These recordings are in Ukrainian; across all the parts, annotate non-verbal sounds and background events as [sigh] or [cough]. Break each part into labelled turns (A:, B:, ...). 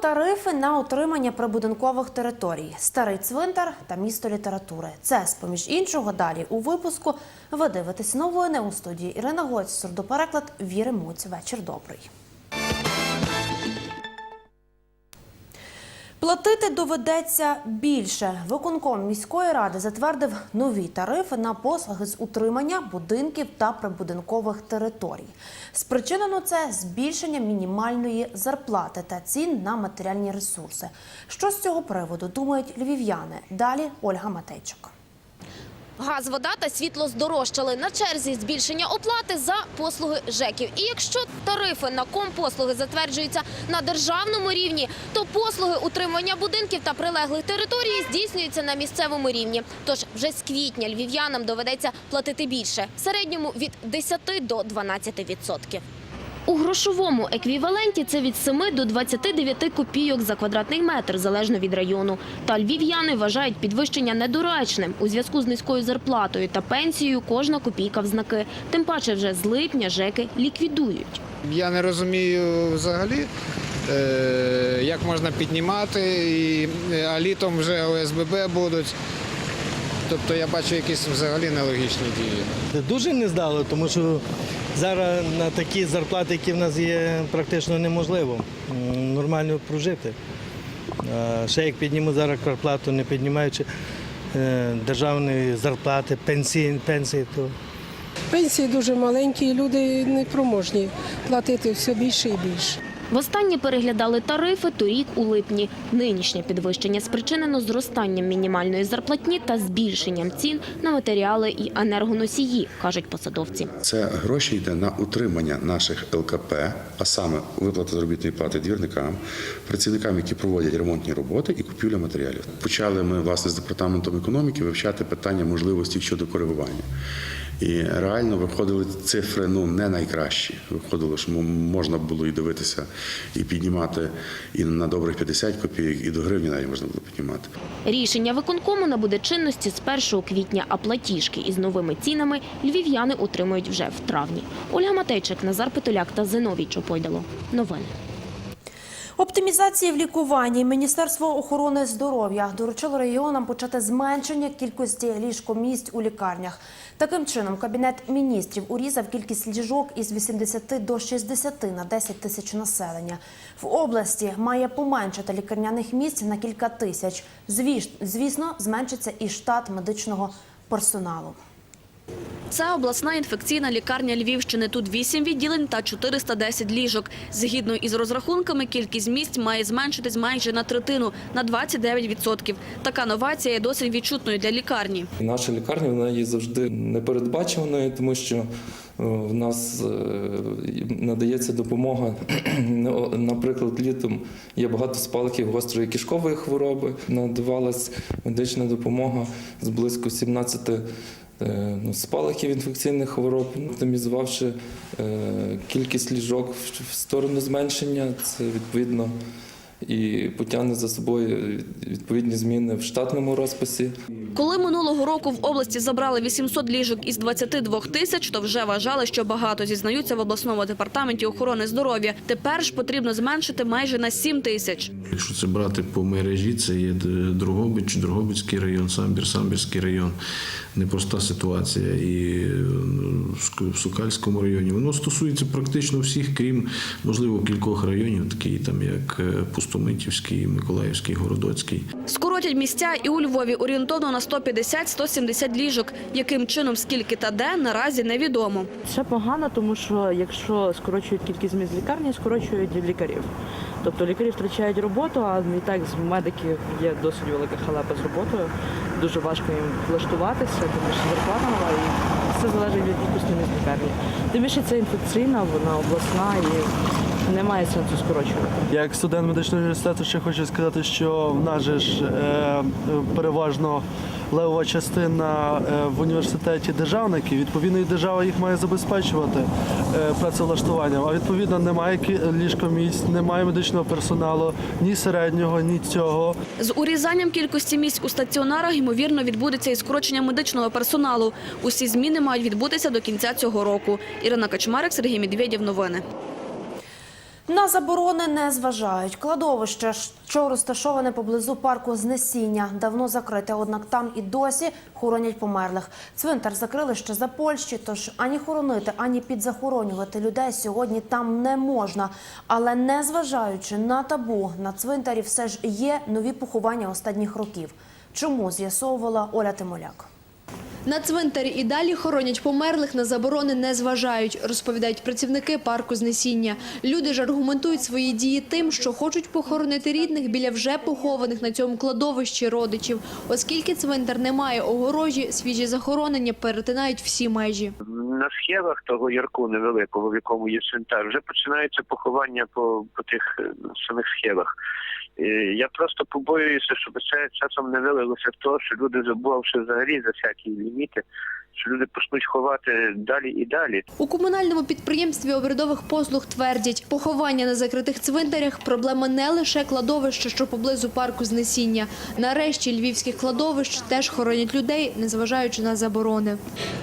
A: тарифи на утримання прибудинкових територій, старий цвинтар та місто літератури. Це з поміж іншого далі у випуску. Ви дивитесь новини у студії Ірина Гоць, сурдопереклад Віри Муць. Вечір добрий. Платити доведеться більше. Виконком міської ради затвердив нові тарифи на послуги з утримання будинків та прибудинкових територій. Спричинено це збільшення мінімальної зарплати та цін на матеріальні ресурси. Що з цього приводу думають львів'яни? Далі Ольга Матейчук.
B: Газ, вода та світло здорожчали. На черзі збільшення оплати за послуги ЖЕКів. І якщо тарифи на компослуги затверджуються на державному рівні, то послуги утримання будинків та прилеглих територій здійснюються на місцевому рівні. Тож вже з квітня львів'янам доведеться платити більше – в середньому від 10 до 12 відсотків. У грошовому еквіваленті це від 7 до 29 копійок за квадратний метр, залежно від району. Та львів'яни вважають підвищення недоречним. У зв'язку з низькою зарплатою та пенсією кожна копійка в знаки. Тим паче вже з липня ЖЕКи ліквідують.
C: Я не розумію взагалі, е, як можна піднімати, а літом вже ОСББ будуть. Тобто я бачу якісь взагалі нелогічні дії.
D: Дуже не здало, тому що зараз на такі зарплати, які в нас є, практично неможливо нормально прожити. А Ще як підніму зараз зарплату, не піднімаючи е, державної зарплати, пенсії, пенсії, то
E: Пенсії дуже маленькі, і люди непроможні платити все більше і більше.
B: Востаннє переглядали тарифи торік у липні. Нинішнє підвищення спричинено зростанням мінімальної зарплатні та збільшенням цін на матеріали і енергоносії, кажуть посадовці.
F: Це гроші йде на утримання наших ЛКП, а саме виплата заробітної плати двірникам, працівникам, які проводять ремонтні роботи і купівля матеріалів. Почали ми власне з департаментом економіки вивчати питання можливості щодо коригування. І реально виходили цифри ну не найкращі. Виходило, що можна було і дивитися, і піднімати і на добрих 50 копійок, і до гривні навіть можна було піднімати.
B: Рішення виконкому набуде чинності з 1 квітня, а платіжки із новими цінами львів'яни отримують вже в травні. Ольга Матейчик, Назар Петуляк та Зиновій Чопойдало. Новини.
A: Оптимізації в лікуванні Міністерство охорони здоров'я доручило регіонам почати зменшення кількості ліжкомісць у лікарнях. Таким чином, кабінет міністрів урізав кількість ліжок із 80 до 60 на 10 тисяч населення. В області має поменшити лікарняних місць на кілька тисяч. Звісно, зменшиться і штат медичного персоналу.
G: Це обласна інфекційна лікарня Львівщини. Тут 8 відділень та 410 ліжок. Згідно із розрахунками, кількість місць має зменшитись майже на третину – на 29%. Така новація є досить відчутною для лікарні.
H: Наша лікарня вона є завжди непередбачуваною, тому що е, в нас е, надається допомога. [clears throat] Наприклад, літом є багато спалахів гострої кишкової хвороби. Надавалась медична допомога з близько 17 е, ну, спалахів інфекційних хвороб, Ну, оптимізувавши е, кількість ліжок в сторону зменшення, це відповідно і потягне за собою відповідні зміни в штатному розписі.
G: Коли минулого року в області забрали 800 ліжок із 22 тисяч, то вже вважали, що багато зізнаються в обласному департаменті охорони здоров'я. Тепер ж потрібно зменшити майже на 7 тисяч.
I: Якщо це брати по мережі, це є Дрогобич, Дрогобицький район, Самбір, Самбірський район. Непроста ситуація. І е, в Сукальському районі. Воно стосується практично всіх, крім, можливо, кількох районів, такі там як е, Пустомитівський, Миколаївський, Городоцький.
G: Скоротять місця і у Львові орієнтовно на 150-170 ліжок. Яким чином, скільки та де, наразі невідомо.
J: Це погано, тому що якщо скорочують кількість місць лікарні, скорочують лікарів. Тобто лікарі втрачають роботу, а і так з медиків є досить велика халепа з роботою. Дуже важко їм влаштуватися, тому що зарплата мала і все залежить від кількості місць лікарні. Тим більше це інфекційна, вона обласна і немає сенсу скорочувати.
K: Як студент медичного університету ще хочу сказати, що в нас же ж е, переважно левова частина е, в університеті державники. Відповідно, і держава їх має забезпечувати е, працевлаштуванням. А відповідно немає ліжкомісць, немає медичного персоналу, ні середнього, ні цього.
G: З урізанням кількості місць у стаціонарах, ймовірно, відбудеться і скорочення медичного персоналу. Усі зміни мають відбутися до кінця цього року. Ірина Качмарик, Сергій Медведєв. Новини.
A: На заборони не зважають. Кладовище, що розташоване поблизу парку знесіння, давно закрите, однак там і досі хоронять померлих. Цвинтар закрили ще за Польщі, тож ані хоронити, ані підзахоронювати людей сьогодні там не можна. Але незважаючи на табу, на цвинтарі все ж є нові поховання останніх років. Чому з'ясовувала Оля Тимоляк?
L: На цвинтарі і далі хоронять померлих, на заборони не зважають, розповідають працівники парку знесіння. Люди ж аргументують свої дії тим, що хочуть похоронити рідних біля вже похованих на цьому кладовищі родичів. Оскільки цвинтар не має огорожі, свіжі захоронення перетинають всі межі.
M: На схилах того ярку невеликого, в якому є цвинтар, вже починаються поховання по, по тих е, самих схилах. Е, Я просто побоююся, щоб це часом не вилилося в того, що люди, забувши взагалі за всякі ліміти, що люди почнуть ховати далі і далі.
L: У комунальному підприємстві обрядових послуг твердять, поховання на закритих цвинтарях – проблема не лише кладовища, що поблизу парку знесіння. Нарешті львівських кладовищ теж хоронять людей, незважаючи на заборони.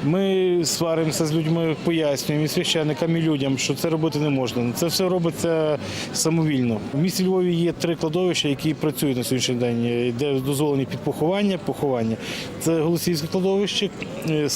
N: Ми сваримося з людьми, пояснюємо і священникам, і людям, що це робити не можна. Це все робиться самовільно. В місті Львові є три кладовища, які працюють на сьогоднішній день, де дозволені під поховання, поховання. Це Голосіївське кладовище,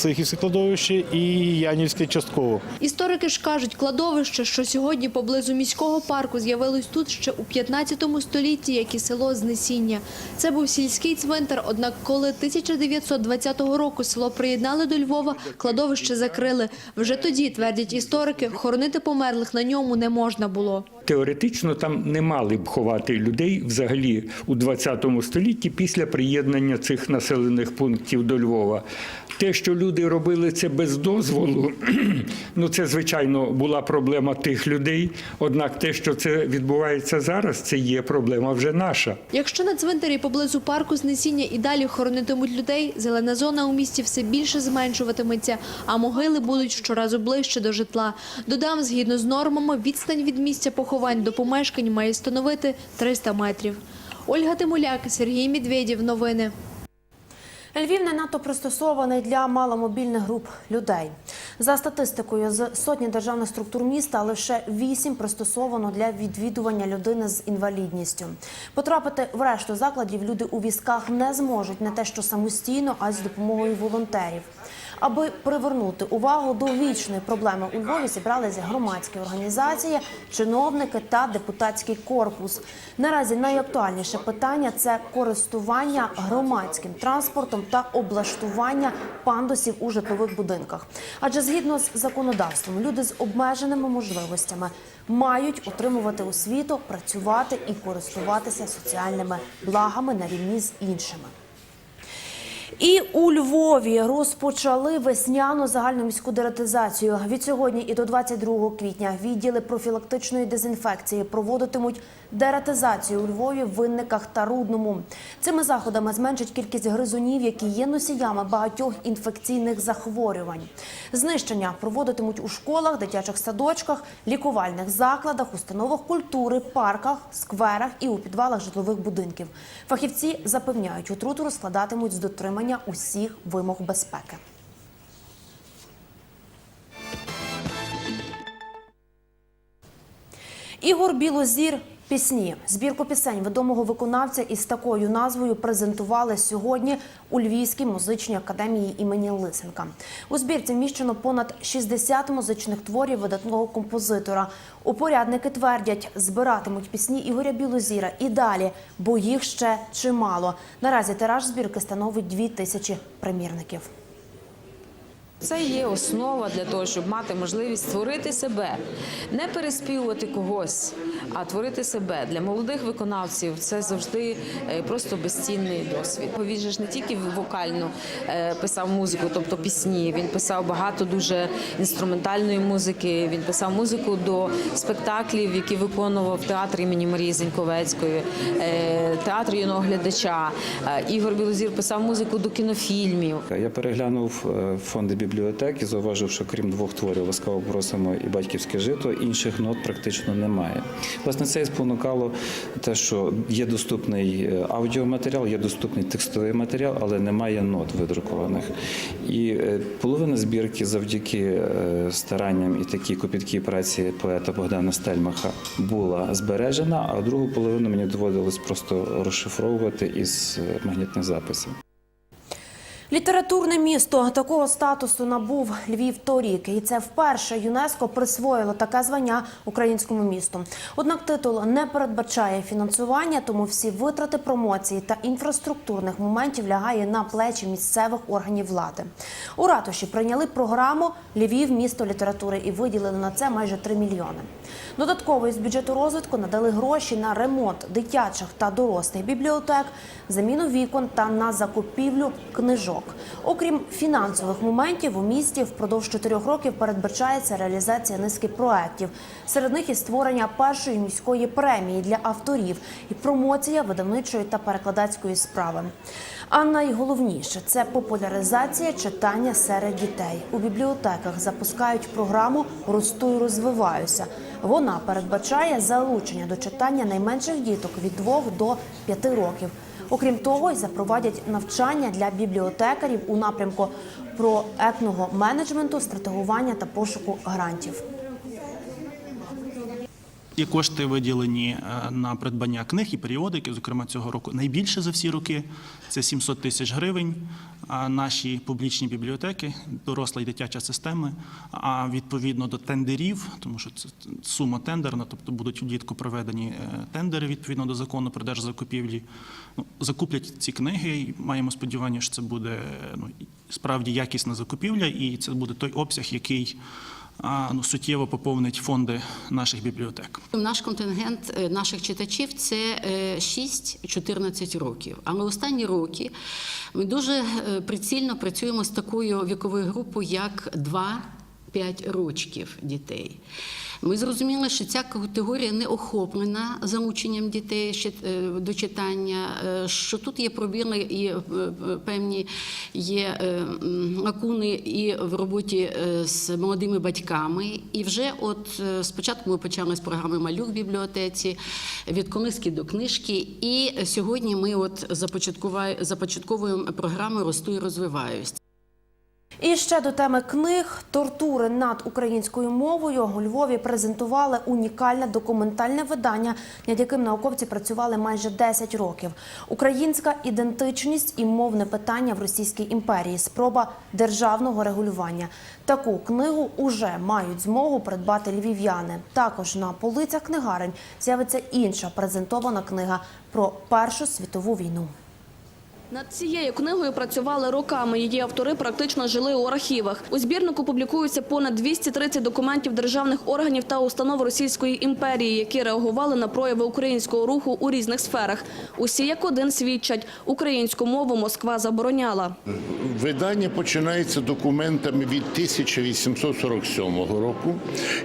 N: е, кладовище і Янівське частково.
L: Історики ж кажуть, кладовище, що сьогодні поблизу міського парку з'явилось тут ще у 15 столітті, як і село Знесіння. Це був сільський цвинтар, однак коли 1920 року село приєднали до Львова, кладовище закрили. Вже тоді, твердять історики, хоронити померлих на ньому не можна було.
O: Теоретично там не мали б ховати людей взагалі у 20 столітті після приєднання цих населених пунктів до Львова. Те, що люди робили це без дозволу, [clears throat] ну це звичайно була проблема тих людей. Однак те, що це відбувається зараз, це є проблема вже наша.
L: Якщо на цвинтарі поблизу парку знесіння і далі хоронитимуть людей, зелена зона у місті все більше зменшуватиметься, а могили будуть щоразу ближче до житла. Додам, згідно з нормами, відстань від місця поховань до помешкань має становити 300 метрів. Ольга Тимуляк, Сергій Медведєв. Новини.
A: Львів не надто пристосований для маломобільних груп людей. За статистикою з сотні державних структур міста лише вісім пристосовано для відвідування людини з інвалідністю. Потрапити в решту закладів люди у візках не зможуть не те, що самостійно, а й з допомогою волонтерів. Аби привернути увагу до вічної проблеми у Львові, зібралися громадські організації, чиновники та депутатський корпус. Наразі найактуальніше питання це користування громадським транспортом та облаштування пандусів у житлових будинках. Адже згідно з законодавством, люди з обмеженими можливостями мають отримувати освіту, працювати і користуватися соціальними благами на рівні з іншими. І у Львові розпочали весняну загальноміську дератизацію. Від сьогодні і до 22 квітня відділи профілактичної дезінфекції проводитимуть дератизацію у Львові, Винниках та Рудному. Цими заходами зменшить кількість гризунів, які є носіями багатьох інфекційних захворювань. Знищення проводитимуть у школах, дитячих садочках, лікувальних закладах, установах культури, парках, скверах і у підвалах житлових будинків. Фахівці запевняють, отруту розкладатимуть з дотримання усіх вимог безпеки. Ігор Білозір пісні. Збірку пісень відомого виконавця із такою назвою презентували сьогодні у Львівській музичній академії імені Лисенка. У збірці вміщено понад 60 музичних творів видатного композитора. Упорядники твердять, збиратимуть пісні Ігоря Білозіра і далі, бо їх ще чимало. Наразі тираж збірки становить 2 тисячі примірників.
P: Це є основа для того, щоб мати можливість створити себе, не переспівувати когось, а творити себе. Для молодих виконавців це завжди е, просто безцінний досвід. Він же ж не тільки вокально е, писав музику, тобто пісні. Він писав багато дуже інструментальної музики. Він писав музику до спектаклів, які виконував в театрі імені Марії Зеньковецької, е, театр юного глядача. Ігор Білозір писав музику до кінофільмів.
Q: Я переглянув фонди бібліотеки бібліотек і зауважив, що крім двох творів ласкаво просимо і батьківське жито, інших нот практично немає. Власне, це і спонукало те, що є доступний е, аудіоматеріал, є доступний текстовий матеріал, але немає нот видрукованих. І е, половина збірки завдяки е, старанням і такій копіткій праці поета Богдана Стельмаха була збережена, а другу половину мені доводилось просто розшифровувати із магнітних записів.
A: Літературне місто такого статусу набув Львів торік, і це вперше ЮНЕСКО присвоїло таке звання українському місту. Однак титул не передбачає фінансування, тому всі витрати промоції та інфраструктурних моментів лягає на плечі місцевих органів влади. У ратуші прийняли програму Львів місто літератури і виділили на це майже 3 мільйони. Додатково із бюджету розвитку надали гроші на ремонт дитячих та дорослих бібліотек, заміну вікон та на закупівлю книжок. Окрім фінансових моментів, у місті впродовж чотирьох років передбачається реалізація низки проєктів. Серед них і створення першої міської премії для авторів і промоція видавничої та перекладацької справи. А найголовніше це популяризація читання серед дітей. У бібліотеках запускають програму Росту розвиваюся. Вона передбачає залучення до читання найменших діток від 2 до 5 років. Окрім того, й запровадять навчання для бібліотекарів у напрямку проектного менеджменту, стратегування та пошуку грантів.
R: Є кошти виділені е, на придбання книг і періодики, зокрема цього року найбільше за всі роки. Це 700 тисяч гривень. Наші публічні бібліотеки, доросла і дитяча системи, а відповідно до тендерів, тому що це сума тендерна, тобто будуть влітку проведені е, тендери відповідно до закону про держзакупівлі. Ну, закуплять ці книги. і Маємо сподівання, що це буде е, ну, справді якісна закупівля, і це буде той обсяг, який ну, суттєво поповнить фонди наших бібліотек.
S: Наш контингент е, наших читачів це е, 6-14 років. Але останні роки ми дуже е, прицільно працюємо з такою віковою групою, як 2-5 рочків дітей. Ми зрозуміли, що ця категорія не охоплена залученням дітей е, до читання, е, що тут є пробіли і е, певні є лакуни і в роботі з молодими батьками. І вже от спочатку ми почали з програми Малюк в бібліотеці від колиски до книжки. І сьогодні ми от започатковуємо програму Росту і розвиваюсь.
A: І ще до теми книг тортури над українською мовою у Львові презентували унікальне документальне видання, над яким науковці працювали майже 10 років. Українська ідентичність і мовне питання в Російській імперії. Спроба державного регулювання. Таку книгу уже мають змогу придбати львів'яни. Також на полицях книгарень з'явиться інша презентована книга про Першу світову війну.
G: Над цією книгою працювали роками. Її автори практично жили у архівах. У збірнику публікуються понад 230 документів державних органів та установ Російської імперії, які реагували на прояви українського руху у різних сферах. Усі як один свідчать, українську мову Москва забороняла.
T: Видання починається документами від 1847 року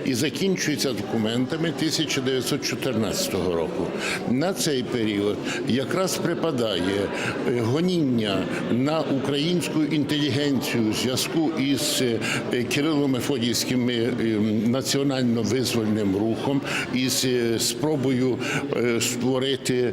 T: і закінчується документами 1914 року. На цей період якраз припадає е, гоніння на українську інтелігенцію в зв'язку із е, Кирило-Мефодіївським е, національно-визвольним рухом, із е, спробою е, створити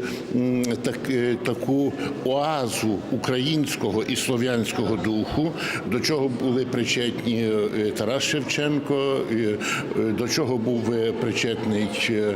T: так, е, таку оазу українського і слов'янського духу, до чого були причетні е, Тарас Шевченко, е, е, до чого був е, причетний е,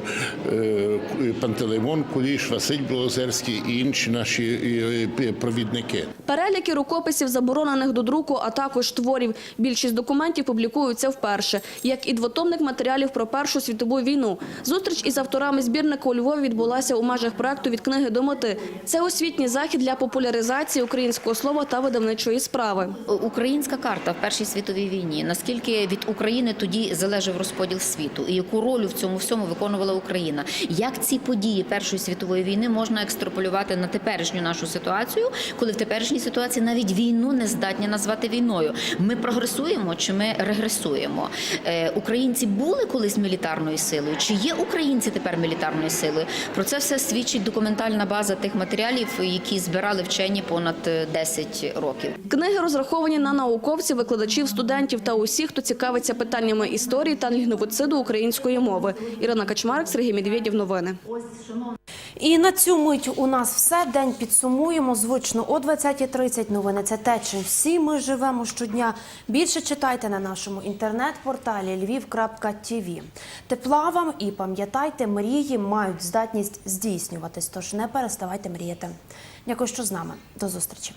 T: е, Пантелеймон Куліш, Василь Білозерський і інші наші е, е, провідники.
G: Переліки рукописів, заборонених до друку, а також творів. Більшість документів публікуються вперше, як і двотомник матеріалів про Першу світову війну. Зустріч із авторами збірника у Львові відбулася у межах проекту «Від книги до мети». Це освітній захід для популяризації українського слова та видавничої справи.
U: Українська карта в Першій світовій війні. Наскільки від України тоді залежав розподіл світу, і яку роль в цьому всьому виконувала Україна? Як ці події Першої світової війни можна екстраполювати на теперішню нашу ситуацію? Війною, коли в теперішній ситуації навіть війну не здатні назвати війною. Ми прогресуємо чи ми регресуємо? Е, Українці були колись мілітарною силою? Чи є українці тепер мілітарною силою? Про це все свідчить документальна база тих матеріалів, які збирали вчені понад е, 10 років.
G: Книги розраховані на науковців, викладачів, студентів та усіх, хто цікавиться питаннями історії та лінгвоциду української мови. Ірина Качмарик, Сергій Медведєв. Новини.
A: І на цю мить у нас все. День підсумуємо. Звично о 20.30. Новини це те, чим всі ми живемо щодня. Більше читайте на нашому інтернет-порталі lviv.tv. Тепла вам і пам'ятайте, мрії мають здатність здійснюватись. Тож не переставайте мріяти. Дякую, що з нами. До зустрічі.